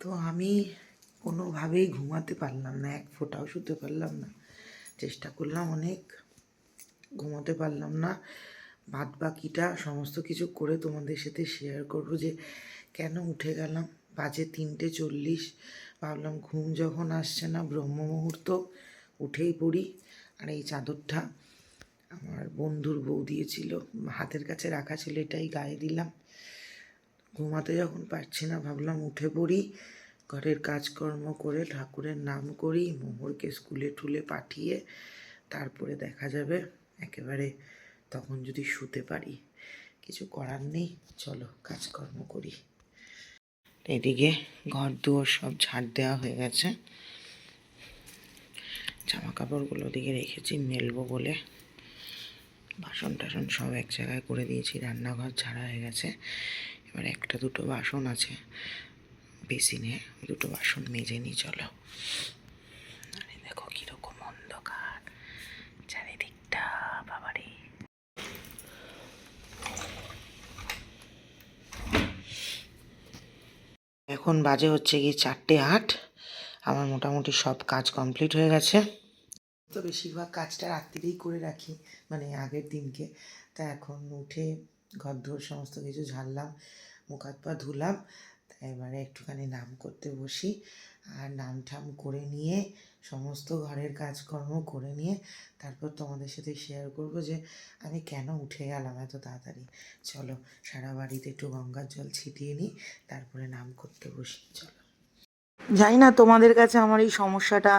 তো আমি কোনোভাবেই ঘুমাতে পারলাম না, এক ফোঁটাও শুতে পারলাম না। চেষ্টা করলাম অনেক, ঘুমোতে পারলাম না। বাদ বাকিটা সমস্ত কিছু করে তোমাদের সাথে শেয়ার করব যে কেন উঠে গেলাম। বাজে তিনটে চল্লিশ, ভাবলাম ঘুম যখন আসছে না, ব্রহ্ম মুহূর্ত, উঠেই পড়ি। আর এই চাদরটা আমার বন্ধুর বউ দিয়েছিল, হাতের কাছে রাখা ছিল, এটাই গায়ে দিলাম। ঘুমাতে যখন পারছি না, ভাবলাম উঠে পড়ি, ঘরের কাজকর্ম করে ঠাকুরের নাম করি, মোহরকে স্কুলে টুলে পাঠিয়ে তারপরে দেখা যাবে একেবারে তখন যদি শুতে পারি। কিছু করার নেই, চলো কাজকর্ম করি। এদিকে ঘর দুয়ার সব ঝাড় দেওয়া হয়ে গেছে। জামা কাপড়গুলো ওদিকে রেখেছি, মেলবো বলে। বাসন টাসন সব এক জায়গায় করে দিয়েছি, রান্নাঘর ছাড়া হয়ে গেছে। এবার একটা দুটো বাসন আছে, বেসিনে দুটো বাসন মেজে নিই, চলো। আরে দেখো কীরকম অন্ধকার, চারিদিকটা, বাবারে। এখন বাজে হচ্ছে গিয়ে চারটে আট, আমার মোটামুটি সব কাজ কমপ্লিট হয়ে গেছে। তো বেশিরভাগ কাজটা রাত্রিরেই করে রাখি মানে আগের দিনকে। তা এখন উঠে ঘর ধর সমস্ত কিছু ঝাড়লাম, মুখ হাত পা ধুলাম, এবারে একটুখানি নাম করতে বসি। আর নাম ঠাম করে নিয়ে, সমস্ত ঘরের কাজকর্ম করে নিয়ে তারপর তোমাদের সাথে শেয়ার করব যে আমি কেন উঠে গেলাম এত তাড়াতাড়ি। চলো সারা বাড়িতে একটু গঙ্গার জল ছিটিয়ে নিই, তারপরে নাম করতে বসি, চলো। জানি না, তোমাদের কাছে আমার এই সমস্যাটা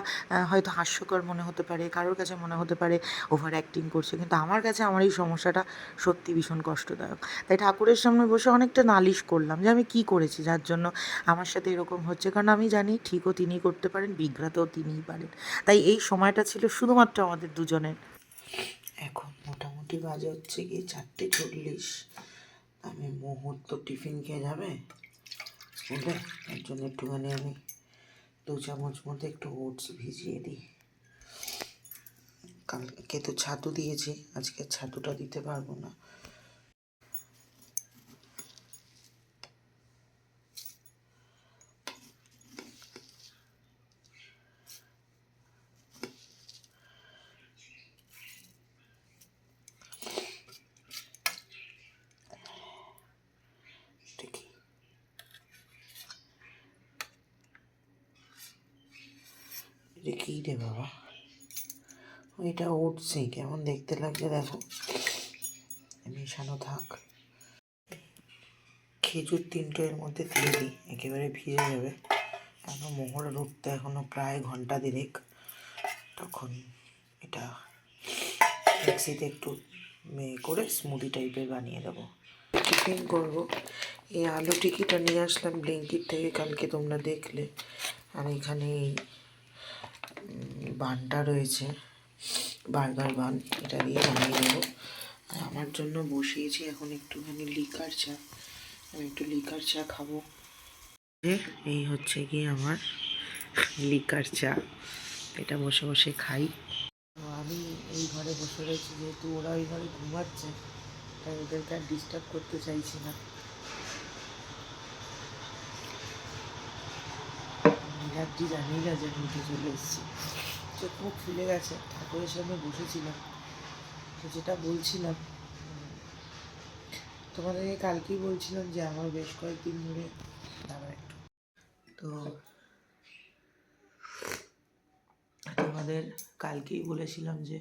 হয়তো হাস্যকর মনে হতে পারে, কারোর কাছে মনে হতে পারে ওভার অ্যাক্টিং করছে, কিন্তু আমার কাছে আমার এই সমস্যাটা সত্যি ভীষণ কষ্টদায়ক। তাই ঠাকুরের সামনে বসে অনেকটা নালিশ করলাম যে আমি কি করেছি, যার জন্য আমার সাথে এরকম হচ্ছে। কারণ আমি জানি ঠিকও তিনি করতে পারেন বিঘ্রাতেও তিনিই পারেন। তাই এই সময়টা ছিল শুধুমাত্র আমাদের দুজনের। এখন মোটামুটি বাজে হচ্ছে গিয়ে চারটে চল্লিশ। আমি মুহূর্ত টিফিন খেয়ে যাবে? স্কুলে তার জন্য একটুখানি আমি দু চামচ মতো একটু ওটস ভিজিয়ে দিই। কালকে তো ছাতু দিয়েছে, আজকে ছাতুটা দিতে পারব না। এটা কী রে বাবা। এটা উঠছে, কেমন দেখতে লাগছে দেখো। মেশানো থাক। খেজুর তিনটে এর মধ্যে দিয়ে দিই, একেবারে ভিজে যাবে। এখনও মোহরের উঠতে এখনও প্রায় ঘণ্টা দেড়েক। তখন এটা মিক্সিতে একটু মেয়ে করে স্মুদি টাইপের বানিয়ে দেবো। টিফিন করব। এই আলু টিকিটা নিয়ে আসলাম ব্লিঙ্কিট থেকে, কালকে তোমরা দেখলে। আর এখানে বানটা রয়েছে। বার্গার বান, এটা দিয়ে বানিয়ে দেবো আর আমার জন্য বসিয়েছি এখন একটুখানি লিকার চা। আমি একটু লিকার চা খাব। এই হচ্ছে কি আমার লিকার চা। এটা বসে বসে খাই। আমি এই ঘরে বসে রয়েছি, যেহেতু ওরা ওই ঘরে ঘুমাচ্ছে, তাই ওদেরকে আর ডিস্টার্ব করতে চাইছি না। নীলাদ্রি জানিয়ে না যে উঠে চলে এসেছি। চোখ মুখ ফুলে গেছে, ঠাকুরের সামনে বসেছিলাম। তো যেটা বলছিলাম, তোমাদেরকে কালকেই বলছিলাম যে আমার বেশ কয়েকদিন ধরে একটু। তো তোমাদের কালকেই বলেছিলাম যে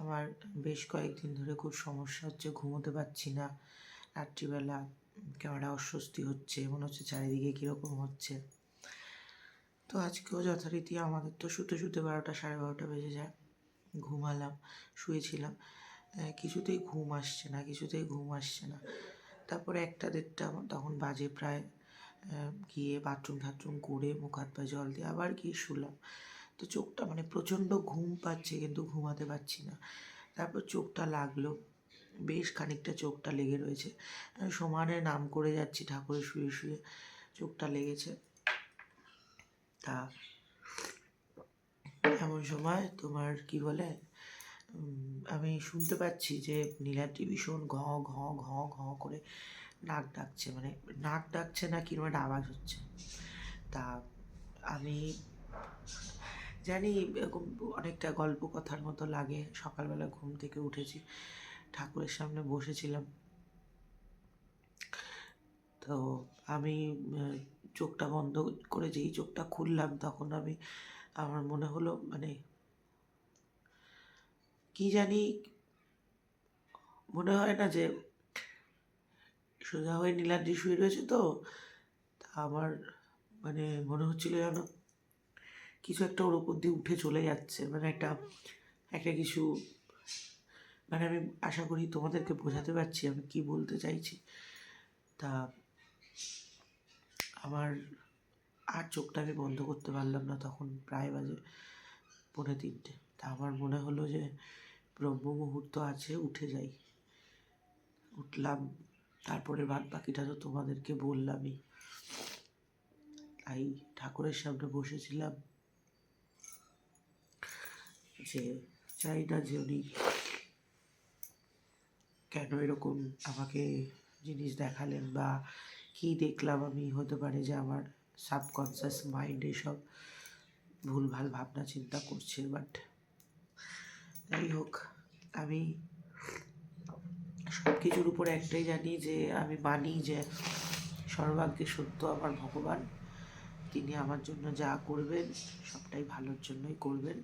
আমার বেশ কয়েকদিন ধরে খুব সমস্যা হচ্ছে, ঘুমোতে পারছি না। রাত্রিবেলা কেমন অস্বস্তি হচ্ছে, মনে হচ্ছে চারিদিকে কীরকম হচ্ছে। তো আজকেও যথারীতি আমাদের তো শুতে শুতে বারোটা, সাড়ে বারোটা বেজে যায়। ঘুমালাম, শুয়েছিলাম। কিছুতেই ঘুম আসছে না, কিছুতেই ঘুম আসছে না। তারপরে একটা দেড়টা তখন বাজে প্রায় গিয়ে বাথরুম ঠাথরুম করে মুখ হাত পা জল দিয়ে আবার গিয়ে শুলাম। তো চোখটা মানে প্রচণ্ড ঘুম পাচ্ছে কিন্তু ঘুমাতে পারছি না। তারপর চোখটা লাগল, বেশ খানিকটা চোখটা লেগে রয়েছে। সমানে নাম করে যাচ্ছি ঠাকুরের শুয়ে শুয়ে চোখটা লেগেছে। তা এমন সময় তোমার কি বলে আমি শুনতে পাচ্ছি যে নীলাদ্রি ভীষণ ঘ ঘ ঘ ঘ করে নাক ডাকছে মানে নাক ডাকছে না কীরকম একটা আওয়াজ হচ্ছে। তা আমি জানি এরকম অনেকটা গল্প কথার মতো লাগে, সকালবেলা ঘুম থেকে উঠেছি, ঠাকুরের সামনে বসেছিলাম। তো আমি চোখটা বন্ধ করে যেই চোখটা খুললাম, তখন আমি, আমার মনে হলো মানে কি জানি মনে হয় না যে, সোজা হয়ে নীলাদ্রি শুয়ে রয়েছে তো, তা আমার মানে মনে হচ্ছিল যেন কিছু একটা ওর উপর দিয়ে উঠে চলে যাচ্ছে। মানে একটা একটা কিছু মানে আমি আশা করি তোমাদেরকে বোঝাতে পারছি, আমি কি বলতে চাইছি। তা আমার আর চোখটা আমি বন্ধ করতে পারলাম না তখন প্রায় বাজে পৌনে তিনটে। তা আমার মনে হলো যে ব্রহ্ম মুহূর্ত আছে, উঠে যাই। উঠলাম, তারপরে বাদ বাকিটা তো তোমাদেরকে বললামই। তাই ঠাকুরের সামনে বসেছিলাম। যে চাই না যে উনি কেন এরকম আমাকে জিনিস দেখালেন বা কী দেখলাম আমি? হতে পারে যে আমার সাবকনসিয়াস মাইন্ড এসব ভুলভাল ভাবনা চিন্তা করছে বাট যাই হোক, আমি সব কিছুর উপরে একটাই জানি যে আমি মানি যে সর্বাগ্যে সত্য আমার ভগবান। তিনি আমার জন্য যা করবেন, সবটাই ভালোর জন্যই করবেন।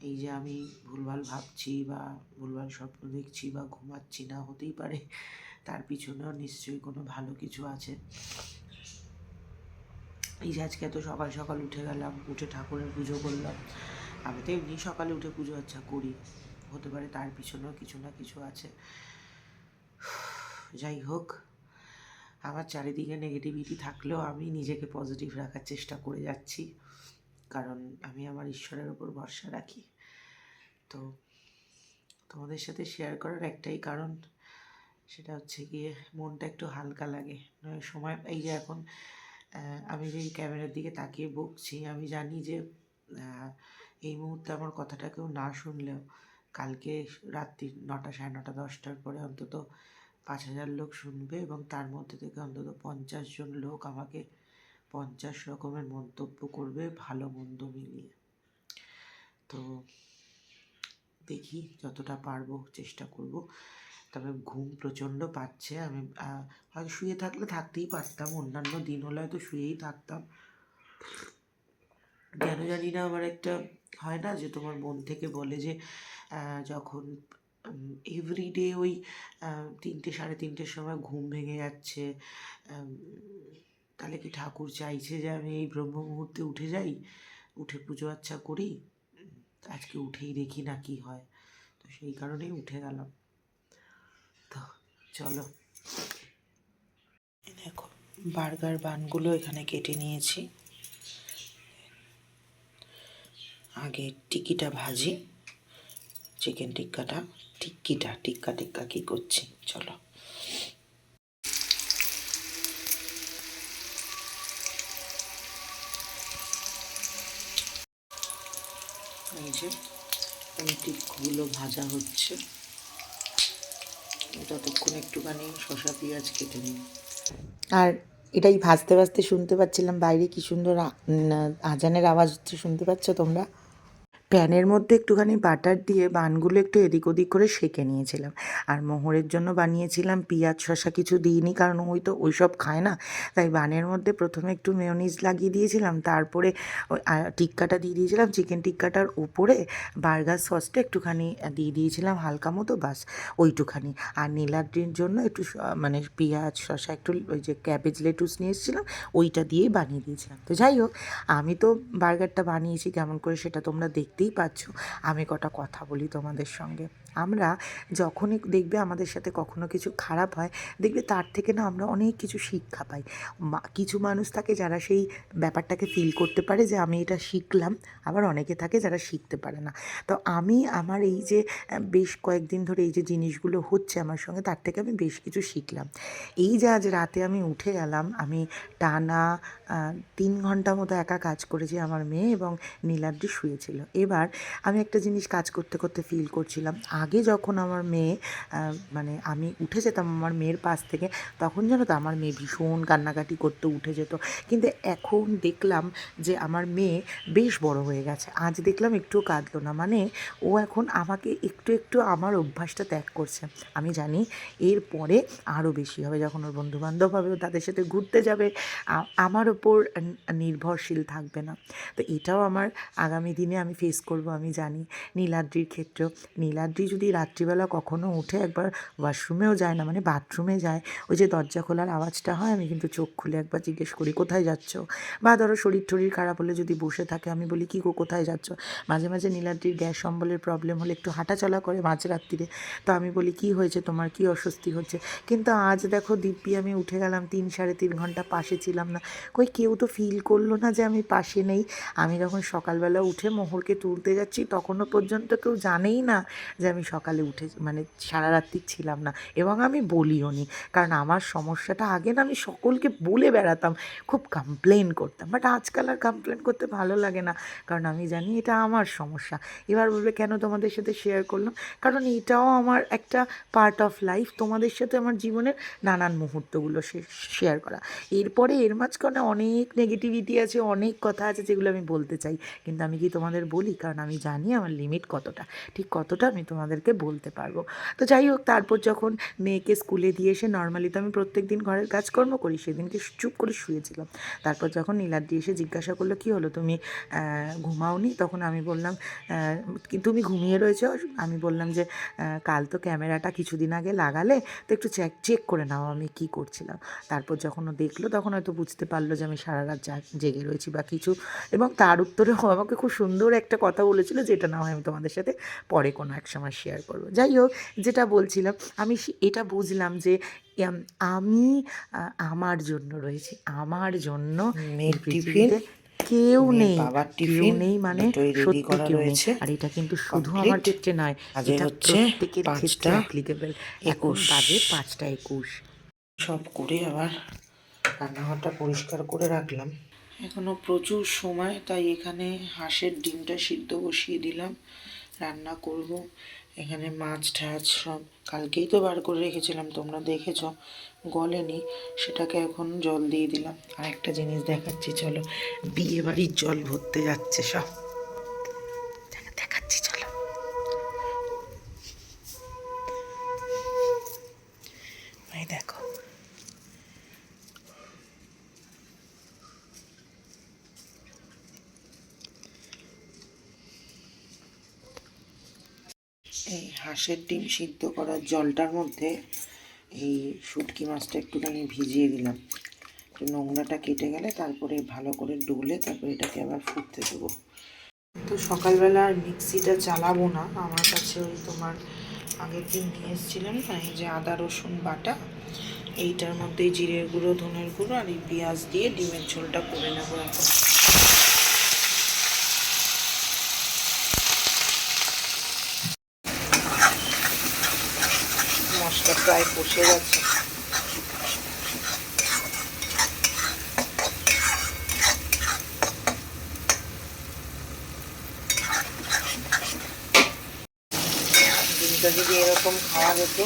এই যে আমি ভুলভাল ভাবছি বা ভুলভাল স্বপ্ন দেখছি বা ঘুমাচ্ছি না, হতেই পারে। তার পিছনেও নিশ্চয়ই কোনো ভালো কিছু আছে। এই আজকে এত সকাল সকাল উঠে গেলাম, উঠে ঠাকুরের পুজো করলাম। আমি তো এমনি সকালে উঠে পুজো আচ্ছা করি। হতে পারে তার পিছনেও কিছু না কিছু আছে। যাই হোক, আমার চারিদিকে নেগেটিভিটি থাকলেও আমি নিজেকে পজিটিভ রাখার চেষ্টা করে যাচ্ছি। কারণ আমি আমার ঈশ্বরের ওপর ভরসা রাখি। তো তোমাদের সাথে শেয়ার করার একটাই কারণ সেটা হচ্ছে গিয়ে মনটা একটু হালকা লাগে। নয় সময়, এই যে এখন আমি যে ক্যামেরার দিকে তাকিয়ে বকছি, আমি জানি যে এই মুহূর্তে আমার কথাটা কেউ না শুনলেও কালকে রাত্রি নটা, সাড়ে নটা, দশটার পরে অন্তত পাঁচ হাজার লোক শুনবে এবং তার মধ্যে থেকে অন্তত পঞ্চাশ জন লোক আমাকে পঞ্চাশ রকমের মন্তব্য করবে ভালো মন্দ মিলিয়ে। তো দেখি যতটা পারব চেষ্টা করব। তবে ঘুম প্রচণ্ড পাচ্ছে। আমি হয়তো শুয়ে থাকলে থাকতেই পারতাম। অন্যান্য দিন হলে হয়তো শুয়েই থাকতাম। কেন জানি না, আমার একটা হয় না যে তোমার মন থেকে বলে যে যখন এভরিডে ওই তিনটে, সাড়ে তিনটের সময় ঘুম ভেঙে যাচ্ছে তাহলে কি ঠাকুর চাইছে যে আমি এই ব্রহ্ম মুহূর্তে উঠে যাই? উঠে পুজো আচ্ছা করি? আজকে উঠেই দেখি না কি হয়। তো সেই কারণেই উঠে গেলাম। চলো। দেখো, বার্গার বানগুলো এখানে কেটে নিয়েছি। আগে টিকিটা ভাজি চিকেন টিক্কাটা। টিক্কিটা, টিক্কা টিক্কা কী করছি? চলো। এই যে, এই টিক্কুগুলো ভাজা হচ্ছে। ততক্ষণ একটুখানি শশা, পেঁয়াজ কেটে নিই। আর এটাই ভাজতে ভাজতে শুনতে পাচ্ছিলাম, বাইরে কি সুন্দর আজানের আওয়াজ হচ্ছে, শুনতে পাচ্ছ তোমরা? প্যানের মধ্যে একটুখানি বাটার দিয়ে বানগুলো একটু এদিক ওদিক করে সেঁকে নিয়েছিলাম। আর মোহরের জন্য বানিয়েছিলাম পেঁয়াজ, শসা কিছু দিইনি, কারণ ওই তো ওই সব খায় না। তাই বানের মধ্যে প্রথমে একটু মেয়নিজ লাগিয়ে দিয়েছিলাম, তারপরে টিক্কাটা দিয়ে দিয়েছিলাম, চিকেন টিক্কাটার উপরে বার্গার সসটা একটুখানি দিয়ে দিয়েছিলাম হালকা মতো, বাস ওইটুখানি। আর নীলাদ্রির জন্য একটু মানে পেঁয়াজ, শসা একটু ওই যে ক্যাবেজ লেটুস নিয়ে এসেছিলাম, ওইটা দিয়েই বানিয়ে দিয়েছিলাম। তো যাই হোক, আমি তো বার্গারটা বানিয়েছি, কেমন করে সেটা তোমরা দেখতেই পারছ আমি কটা কথা বলি তোমাদের সঙ্গে। আমরা যখনই দেখবে আমাদের সাথে কখনো কিছু খারাপ হয়, দেখবে তার থেকে না আমরা অনেক কিছু শিক্ষা পাই। কিছু মানুষ থাকে যারা সেই ব্যাপারটাকে ফিল করতে পারে যে আমি এটা শিখলাম, আবার অনেকে থাকে যারা শিখতে পারে না। তো আমি আমার এই যে বেশ কয়েকদিন ধরে এই যে জিনিসগুলো হচ্ছে আমার সঙ্গে, তার থেকে আমি বেশ কিছু শিখলাম। এই যে আজ রাতে আমি উঠে গেলাম, আমি টানা তিন ঘণ্টা মতো একা কাজ করেছি আমার মেয়ে এবং নীলাদ্রি শুয়েছিল। এবার আমি একটা জিনিস কাজ করতে করতে ফিল করছিলাম আগে যখন আমার মেয়ে মানে আমি উঠে যেতাম আমার মেয়ের পাশ থেকে, তখন জানো তো আমার মেয়ে ভীষণ কান্নাকাটি করতে উঠে যেত। কিন্তু এখন দেখলাম যে আমার মেয়ে বেশ বড় হয়ে গেছে। আজ দেখলাম একটু কাঁদলো না। মানে ও এখন আমাকে একটু একটু আমার অভ্যাসটা ত্যাগ করছে। আমি জানি এরপরে আরও বেশি হবে। যখন ওর বন্ধুবান্ধব হবে তাদের সাথে ঘুরতে যাবে আমার ওপর নির্ভরশীল থাকবে না। তো এটাও আমার আগামী দিনে আমি ফেস করব, আমি জানি। নীলাদ্রির ক্ষেত্রেও। নীলাদ্রি যদি রাত্রিবেলা কখনো উঠে একবার ওয়াশরুমেও যায় না মানে বাথরুমে যায়, ওই যে দরজা খোলার আওয়াজটা হয়, আমি কিন্তু চোখ খুলে একবার জিজ্ঞেস করি, কোথায় যাচ্ছ? বা ধরো শরীর টরীর খারাপ হলে যদি বসে থাকে, আমি বলি, কী গো, কোথায় যাচ্ছ? মাঝে মাঝে নীলাদ্রির গ্যাস অম্বলের প্রবলেম হলে একটু হাঁটাচলা করে মাঝরাত্রিরে। তো আমি বলি, কি হয়েছে? তোমার কি অস্বস্তি হচ্ছে? কিন্তু আজ দেখো দিব্যি আমি উঠে গেলাম তিন সাড়ে তিন ঘণ্টা পাশে ছিলাম না। কই কেউ তো ফিল করল না যে আমি পাশে নেই। আমি যখন সকালবেলা উঠে মোহরকে তুলতে যাচ্ছি, তখনও পর্যন্ত কেউ জানেই না যে আমি সকালে উঠে মানে সারা রাত্রি ছিলাম না এবং আমি বলিও নি। কারণ আমার সমস্যাটা আগে না আমি সকলকে বলে বেড়াতাম, খুব কমপ্লেন করতাম। বাট আজকাল আর কমপ্লেন করতে ভালো লাগে না। কারণ আমি জানি এটা আমার সমস্যা। এবার বলবে, কেন তোমাদের সাথে শেয়ার করলাম? কারণ এটাও আমার একটা পার্ট অফ লাইফ তোমাদের সাথে আমার জীবনের নানান মুহূর্তগুলো শেয়ার করা। এরপরে এর মাঝখানে অনেক নেগেটিভিটি আছে, অনেক কথা আছে যেগুলো আমি বলতে চাই। কিন্তু আমি কি তোমাদের বলি? কারণ আমি জানি আমার লিমিট কতটা। ঠিক কতটা আমি তোমাদেরকে বলতে পারব। তো যাই হোক তারপর যখন মেয়েকে স্কুলে দিয়ে এসে নর্মালি তো আমি প্রত্যেক দিন ঘরের কাজকর্ম করি, সেদিনকে চুপ করে শুয়েছিলাম। তারপর যখন নীলাদ্রি এসে জিজ্ঞাসা করল, কী হলো? তুমি ঘুমাওনি? তখন আমি বললাম তুমি ঘুমিয়ে রয়েছো আমি বললাম যে কাল তো ক্যামেরাটা কিছুদিন আগে লাগালে, তো একটু চেক চেক করে নাও আমি কি করছিলাম। তারপর যখন ও দেখল, তখন হয়তো বুঝতে পারল যে আমি সারা রাত জেগে রয়েছি বা কিছু। এবং তার উত্তরে আমাকে খুব সুন্দর একটা কথা বলেছিল, যেটা না হয় আমি তোমাদের সাথে পরে কোনো এক সময় শেয়ার করব। যাই হোক যেটা বলছিলাম আমি এটা বুঝলাম যে আমি আমার জন্য রয়েছি আমার জন্য মেয়ের কেউ নেই কেউ নেই মানে সত্যি কেউ রয়েছে। আর এটা কিন্তু শুধু আমার ক্ষেত্রে নয় এটা হচ্ছে প্রত্যেকের ক্ষেত্রে অ্যাপ্লিকেবল এখন একুশ। বাজে পাঁচটা একুশ। সব করে আবার রান্নাঘরটা পরিষ্কার করে রাখলাম। এখনও প্রচুর সময় তাই এখানে হাঁসের ডিমটা সিদ্ধ বসিয়ে দিলাম। রান্না করব। এখানে মাছ ঠাছ সব কালকেই তো বার করে রেখেছিলাম, তোমরা দেখেছ, গলেনি, সেটাকে এখন জল দিয়ে দিলাম। আর একটা জিনিস দেখাচ্ছি, চলো বিয়ে বাড়ির জল ভরতে যাচ্ছে সব। এই হাঁসের ডিম সিদ্ধ করার জলটার মধ্যে এই শুটকি মাছটা একটুখানি ভিজিয়ে দিলাম। নোংরাটা কেটে গেলে তারপরে ভালো করে ডুলে তারপরে এটাকে আবার ফুটতে দেবো। তো সকালবেলা আর মিক্সিটা চালাবো না। আমার কাছে ওই তোমার আগের দিন নিয়ে এসেছিলাম না এই যে আদা, রসুন বাটা, এইটার মধ্যে জিরের গুঁড়ো, ধনের গুঁড়ো আর এই পেঁয়াজ দিয়ে ডিমের ঝোলটা করে নেব এখন। প্রায় কষে গেছে। যদি এরকম খাওয়া যেত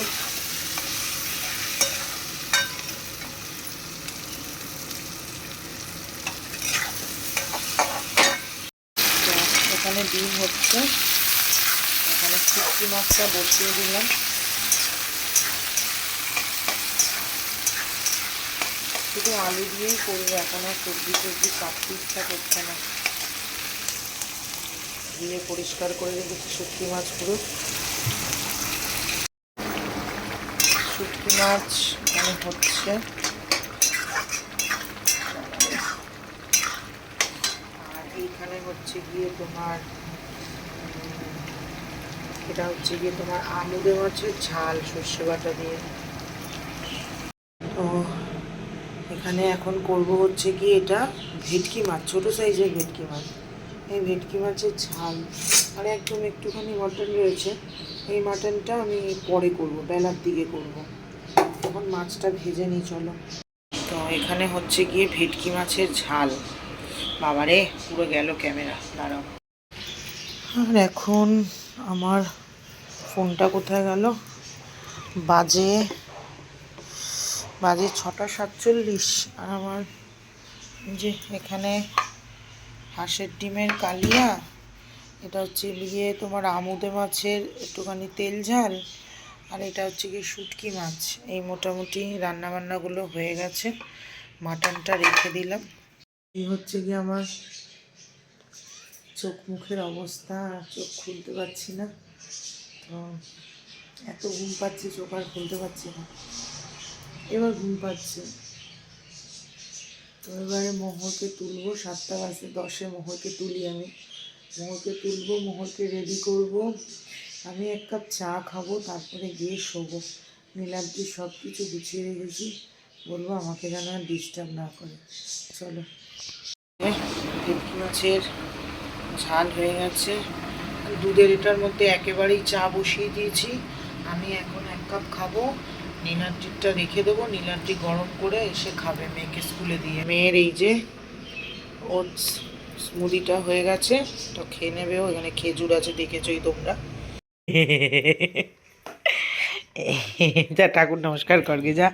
এখানে ডিম হচ্ছে। এখানে শুটকি মাছটা বসিয়ে দিলাম। শুধু আলু দিয়েই করব, এখন আর সবজি সবজি কাটতে ইচ্ছা করছে না। দিয়ে পরিষ্কার করে রেখেছি শুটকি মাছ পুরো। শুটকি মাছ মানে হচ্ছে। আর এইখানে হচ্ছে গিয়ে তোমার, এটা হচ্ছে গিয়ে তোমার আলু দেওয়া হচ্ছে ঝাল, সর্ষে বাটা দিয়ে। তো এখানে এখন করব হচ্ছে কি এটা ভেটকি মাছ, ছোটো সাইজের ভেটকি মাছ। এই ভেটকি মাছের ঝাল, আর একদম একটুখানি মটন রয়েছে। এই মাটনটা আমি পরে করব, বেলার দিকে করব। এখন মাছটা ভেজে নিই, চলো। তো এখানে হচ্ছে গিয়ে ভেটকি মাছের ঝাল। বাবারে, পুরো গেল ক্যামেরা, দাঁড়াও। আর এখন আমার ফোনটা কোথায় গেল? বাজে বাজে ছটা সাতচল্লিশ আর আমার যে এখানে হাঁসের ডিমের কালিয়া, এটা হচ্ছে গিয়ে তোমার আমুদে মাছের একটুখানি তেল ঝাল, আর এটা হচ্ছে গিয়ে শুটকি মাছ। এই মোটামুটি রান্নাবান্নাগুলো হয়ে গেছে, মাটনটা রেখে দিলাম। এই হচ্ছে গিয়ে আমার চোখ মুখের অবস্থা, চোখ খুলতে পারছি না। তো এত ঘুম পাচ্ছি, চোখ আর খুলতে পারছি না। এবার ঘুম পাচ্ছে। তো এবারে মোহরকে তুলবো, সাতটা বাজে, দশে মোহরকে তুলি আমি। মোহরকে তুলবো মোহরকে রেডি করব। আমি এক কাপ চা খাব, তারপরে গিয়ে শোবো। নীলাদ্রি সব কিছু গুছিয়ে রেখেছি। বলব আমাকে যেন আর ডিস্টার্ব না করে। চলো। ভেটকি মাছের ঝাল হয়ে গেছে। দুধের এটার মধ্যে একেবারেই চা বসিয়ে দিয়েছি। আমি এখন এক কাপ খাব। নীলাদ্রিটা রেখে দেবো। নীলাদ্রি গরম করে এসে খাবে মেয়েকে স্কুলে দিয়ে। মেয়ের এই যে ওটস স্মুদিটা হয়ে গেছে, তো খেয়ে নেবে এখানে খেজুর আছে, দেখেছই তোমরা। যা, ঠাকুর নমস্কার করগে যা।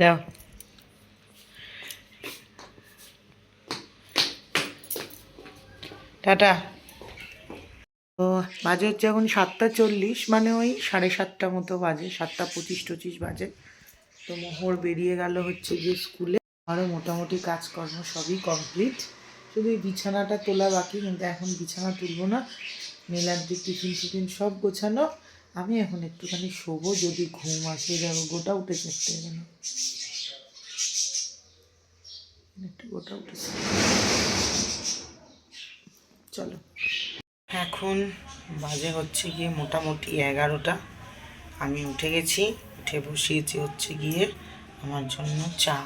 যাও। টাটা। তো বাজে হচ্ছে এখন সাতটা চল্লিশ মানে ওই সাড়ে সাতটা মতো বাজে, সাতটা পঁচিশ টচিশ বাজে। তো মোহর বেরিয়ে গেল হচ্ছে যে স্কুলে। আরও মোটামুটি কাজকর্ম সবই কমপ্লিট। শুধু বিছানাটা তোলা বাকি, কিন্তু এখন বিছানা তুলবো না। নীলাদ্রি টিফিন টিফিন সব গোছানো। আমি এখন একটুখানি শোবো, যদি ঘুম আসে যাব, গোটা উঠে চেষ্টা যেন একটু গোটা উঠেছে চলো। এখন বাজে হচ্ছে গিয়ে মোটামুটি এগারোটা। আমি উঠে গেছি উঠে বসিয়েছি হচ্ছে গিয়ে আমার জন্য চা।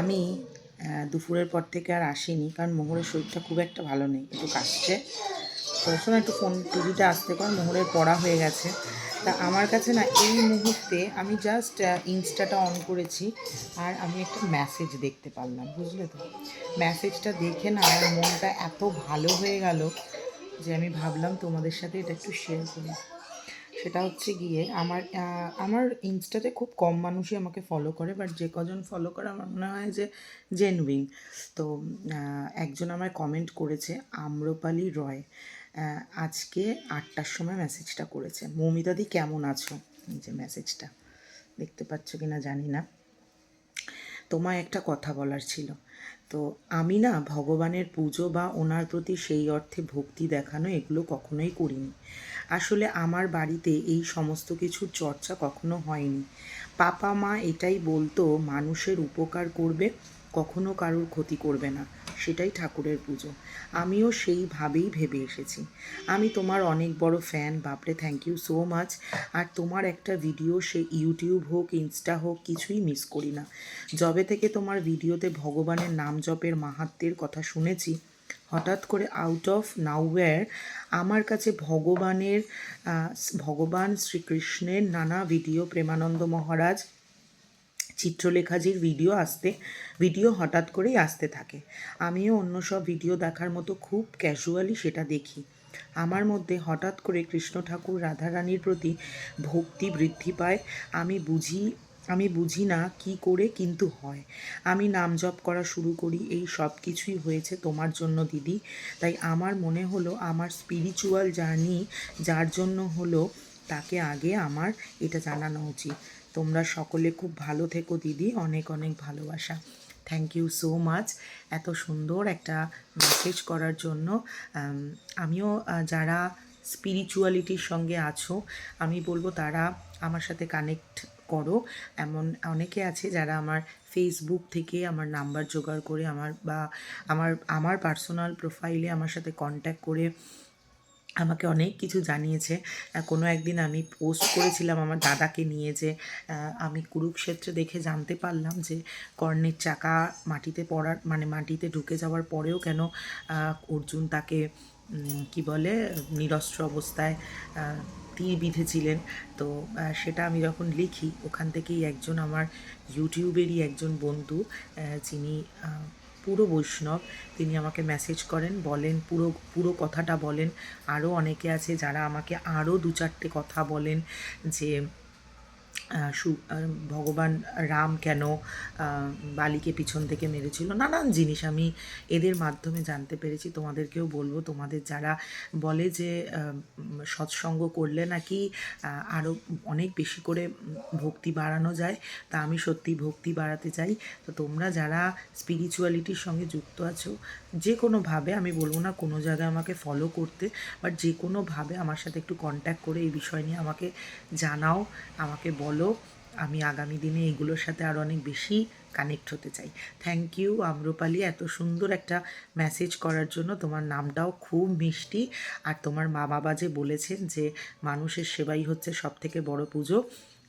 আমি দুপুরের পর থেকে আর আসিনি কারণ মোহরের শরীরটা খুব একটা ভালো নেই একটু কাশছে। শোনো একটু ফোন টিভিটা আসতে কর, মোহরের পড়া হয়ে গেছে। তা আমার কাছে না এই মুহূর্তে আমি জাস্ট ইনস্টাটা অন করেছি আর আমি একটা মেসেজ দেখতে পারলাম, বুঝলে তো? মেসেজটা দেখে না আমার মনটা এত ভালো হয়ে গেল যে আমি ভাবলাম তোমাদের সাথে এটা একটু শেয়ার করি। সেটা হচ্ছে গিয়ে আমার আমার ইনস্টাতে খুব কম মানুষই আমাকে ফলো করে বাট যে কজন ফলো করে আমার মনে হয় যে জেনুইন তো একজন আমায় কমেন্ট করেছে, আম্রপালি রয়। আজকে আটটার সময় মেসেজটা করেছে। মৌমিতাদি, কেমন আছো? এই যে মেসেজটা দেখতে পাচ্ছ কি না জানি না। তোমায় একটা কথা বলার ছিল। তো আমি না ভগবানের পুজো বা ওনার প্রতি সেই অর্থে ভক্তি দেখানো এগুলো কখনোই করিনি। আসলে আমার বাড়িতে এই সমস্ত কিছুর চর্চা কখনো হয়নি। পাপা মা এটাই বলতো, মানুষের উপকার করবে কখনো কারোর ক্ষতি করবে না, সেটাই ঠাকুরের পুজো। আমিও সেইভাবেই ভেবে এসেছি। আমি তোমার অনেক বড় ফ্যান বাপরে থ্যাংক ইউ সো মাচ আর তোমার একটা ভিডিও সে ইউটিউব হোক ইনস্টা হোক, কিছুই মিস করি না। যবে থেকে তোমার ভিডিওতে ভগবানের নাম জপের মাহাত্মের কথা শুনেছি, হঠাৎ করে আউট অফ নাওওয়্যার আমার কাছে ভগবানের ভগবান শ্রীকৃষ্ণের নানা ভিডিও প্রেমানন্দ মহারাজ চিত্রলেখাজির ভিডিও আসতে ভিডিও হঠাৎ করেই আসতে থাকে। আমিও অন্য সব ভিডিও দেখার মতো খুব ক্যাজুয়ালি সেটা দেখি। আমার মধ্যে হঠাৎ করে কৃষ্ণ ঠাকুর রাধারানীর প্রতি ভক্তি বৃদ্ধি পায়। আমি বুঝি আমি বুঝি না কি করে কিন্তু হয়। আমি নাম জপ করা শুরু করি, এই সব কিছুই হয়েছে তোমার জন্য দিদি। তাই আমার মনে হলো আমার স্পিরিচুয়াল জার্নি যার জন্য হলো তাকে আগে আমার এটা জানানো উচিত। তোমরা সকলে খুব ভালো থেকো, দিদি। অনেক অনেক ভালোবাসা। থ্যাংক ইউ সো মাচ এত সুন্দর একটা মেসেজ করার জন্য। আমিও যারা স্পিরিচুয়ালিটির সঙ্গে আছো, আমি বলব তারা আমার সাথে কানেক্ট করো। এমন অনেকে আছে যারা আমার ফেসবুক থেকে আমার নাম্বার জোগাড় করে আমার বা আমার আমার পার্সোনাল প্রোফাইলে আমার সাথে কন্ট্যাক্ট করে আমাকে অনেক কিছু জানিয়েছে। কোনো একদিন আমি পোস্ট করেছিলাম আমার দাদাকে নিয়ে যে আমি কুরুক্ষেত্রে দেখে জানতে পারলাম যে, কর্ণের চাকা মাটিতে পড়ার মানে মাটিতে ঢুকে যাওয়ার পরেও কেন অর্জুন তাকে কি বলে, নিরস্ত্র অবস্থায় তীর বিঁধেছিলেন। তো সেটা আমি যখন লিখি, ওখান থেকেই একজন আমার ইউটিউবেরই একজন বন্ধু যিনি পুরো বৈষ্ণব। তিনি আমাকে মেসেজ করেন, বলেন, পুরো পুরো কথাটা বলেন। আরও অনেকে আছে যারা আমাকে আরও দু চারটে কথা বলেন যে ভগবান রাম কেন বালিকে পিছন থেকে মেরেছিল? নানান জিনিস আমি এদের মাধ্যমে জানতে পেরেছি। তোমাদেরকেও বলব, তোমাদের যারা বলে যে সৎসঙ্গ করলে নাকি আরও অনেক বেশি করে ভক্তি বাড়ানো যায়, তা আমি সত্যি ভক্তি বাড়াতে চাই। তো তোমরা যারা স্পিরিচুয়ালিটির সঙ্গে যুক্ত আছো যে কোনোভাবে আমি বলব না কোনো জায়গায় আমাকে ফলো করতে বাট যে কোনোভাবে আমার সাথে একটু কন্ট্যাক্ট করে এই বিষয় নিয়ে আমাকে জানাও, আমাকে বলো। আমি আগামী দিনে এগুলোর সাথে আরও অনেক বেশি কানেক্ট হতে চাই। থ্যাংক ইউ আম্রপালি এত সুন্দর একটা মেসেজ করার জন্য। তোমার নামটাও খুব মিষ্টি। আর তোমার মা বাবা যে বলেছেন যে, মানুষের সেবাই হচ্ছে সব থেকে বড় পুজো।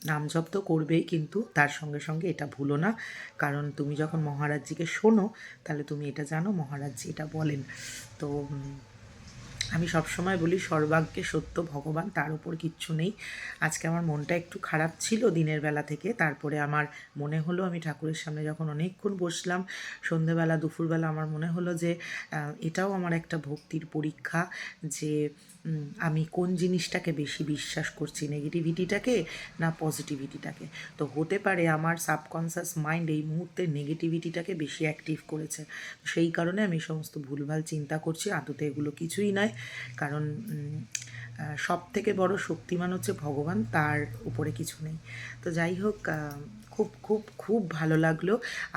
নাম জপ তো করবেই, কিন্তু তার সঙ্গে সঙ্গে এটা ভুলো না। কারণ তুমি যখন মহারাজজিকে শোনো, তাহলে তুমি এটা জানো, মহারাজজি এটা বলেন। তো আমি সবসময় বলি সর্বাগ্যে সত্য, ভগবান তার উপর কিচ্ছু নেই। আজকে আমার মনটা একটু খারাপ ছিল দিনের বেলা থেকে, তারপরে আমার মনে হলো, আমি ঠাকুরের সামনে যখন অনেকক্ষণ বসলাম, সন্ধেবেলা, দুপুরবেলা আমার মনে হলো যে এটাও আমার একটা ভক্তির পরীক্ষা যে আমি কোন জিনিসটাকে বেশি বিশ্বাস করছি নেগেটিভিটিটাকে না পজিটিভিটিটাকে তো হতে পারে আমার সাবকনসিয়াস মাইন্ড এই মুহূর্তে নেগেটিভিটিটাকে বেশি অ্যাক্টিভ করেছে। সেই কারণে আমি সমস্ত ভুলভাল চিন্তা করছি, আদতে এগুলো কিছুই নয়। কারণ সব থেকে বড় শক্তিমান হচ্ছে ভগবান, তার উপরে কিছু নেই। তো যাই হোক খুব খুব খুব ভালো লাগল।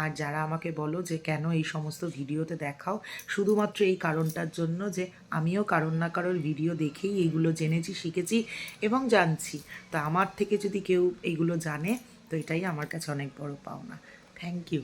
আর যারা আমাকে বলো যে কেন এই সমস্ত ভিডিওতে দেখাও, শুধুমাত্র এই কারণটার জন্য যে আমিও কারণ না কারোর ভিডিও দেখেই এইগুলো জেনেছি, শিখেছি এবং জানছি। তা আমার থেকে যদি কেউ এইগুলো জানে, তো এটাই আমার কাছে অনেক বড় পাওনা। Thank you